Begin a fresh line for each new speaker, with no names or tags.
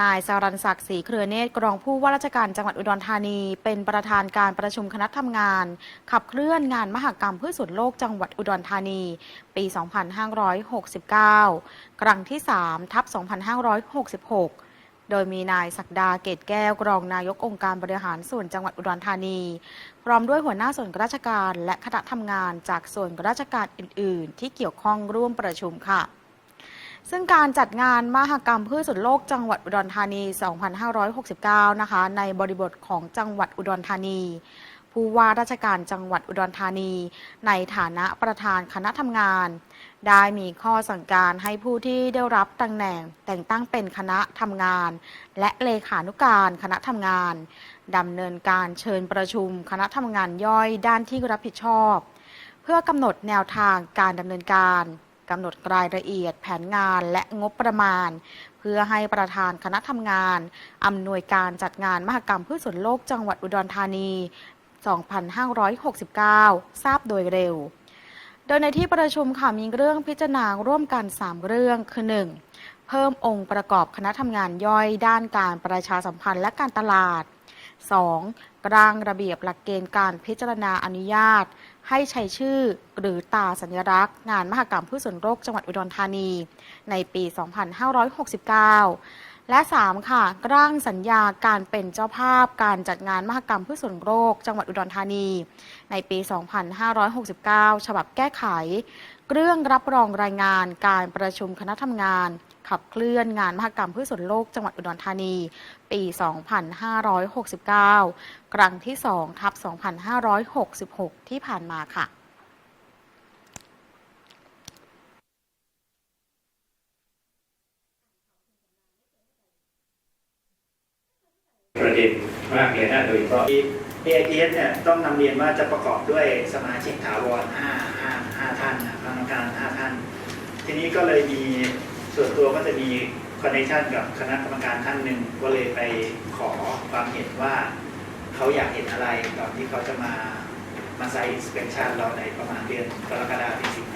นายสารันศักดิ์ศรีเครือเนตรกรองผู้ว่าราชการจังหวัดอุดรธานี เป็นประธานการประชุมคณะทำงาน ขับเคลื่อนงานมหกรรมพืชสวนโลกจังหวัดอุดรธานี ปี 2569 ครั้งที่ 3 ทับ 2566โดยมีนายศักดาเกตแก้วกรองนายกองค์การบริหารส่วนจังหวัดอุดรธานี พร้อมด้วยหัวหน้าส่วนราชการและคณะทำงานจากส่วนราชการอื่น ๆ ที่เกี่ยวข้องร่วมประชุมค่ะ ซึ่งการจัดงานมหกรรมพืชสวนโลกจังหวัดอุดรธานี 2569 นะคะ ในบริบทของจังหวัดอุดรธานี ผู้ว่าราชการจังหวัดอุดรธานี ในฐานะประธานคณะทำงาน ได้มีข้อสั่งการให้ผู้ที่ได้รับตำแหน่งแต่งตั้งเป็นคณะทำงาน และเลขานุการคณะทำงานดำเนินการเชิญประชุมคณะทำงานย่อยด้านที่รับผิดชอบ เพื่อกำหนดแนวทางการดำเนินการ กำหนดรายละเอียดแผนงานและงบประมาณ เพื่อให้ประธานคณะทำงาน อำนวยการจัดงานมหกรรมพืชสวนโลกจังหวัดอุดรธานี 2569 ทราบโดยเร็ว โดยในที่ประชุมค่ะมีเรื่องพิจารณาร่วมกัน 3 เรื่องคือ 1. เพิ่มองค์ประกอบคณะทำงานย่อยด้านการประชาสัมพันธ์และการตลาด 2. ร่างระเบียบหลักเกณฑ์การพิจารณาอนุญาต ให้ใช้ชื่อหรือตาสัญลักษณ์ งานมหกรรมพืชสวนโรคจังหวัดอุดรธานี ในปี 2569 และ 3. ค่ะ ร่างสัญญาการเป็นเจ้าภาพการจัดงานมหกรรมพืชสวนโรคจังหวัดอุดรธานี ในปี 2569 ฉบับแก้ไข เรื่องรับรองรายงานการประชุมคณะทำงาน ขับเคลื่อนงานมหกรรมพืชสวนโลกจังหวัดอุดรธานี ปี 2569 ครั้งที่ 2 ทับ 2566 ที่ผ่านมาค่ะ
ประเด็นมากเลยนะโดยเฉพาะ
AIPS เนี่ยต้องนำเรียนว่าจะประกอบด้วยสมาชิกถาวร5 5 5ท่านนะกรรมการ 5 ท่าน ทีนี้ก็เลยมี ส่วนตัวก็จะมีคอนเนคชันกับคณะกรรมการท่านหนึ่งก็เลยไปขอความเห็นว่าเขาอยากเห็นอะไรก่อนที่เขาจะมามาไซต์ inspection เราในประมาณเดือนกรกฎาคมถึงสิงหา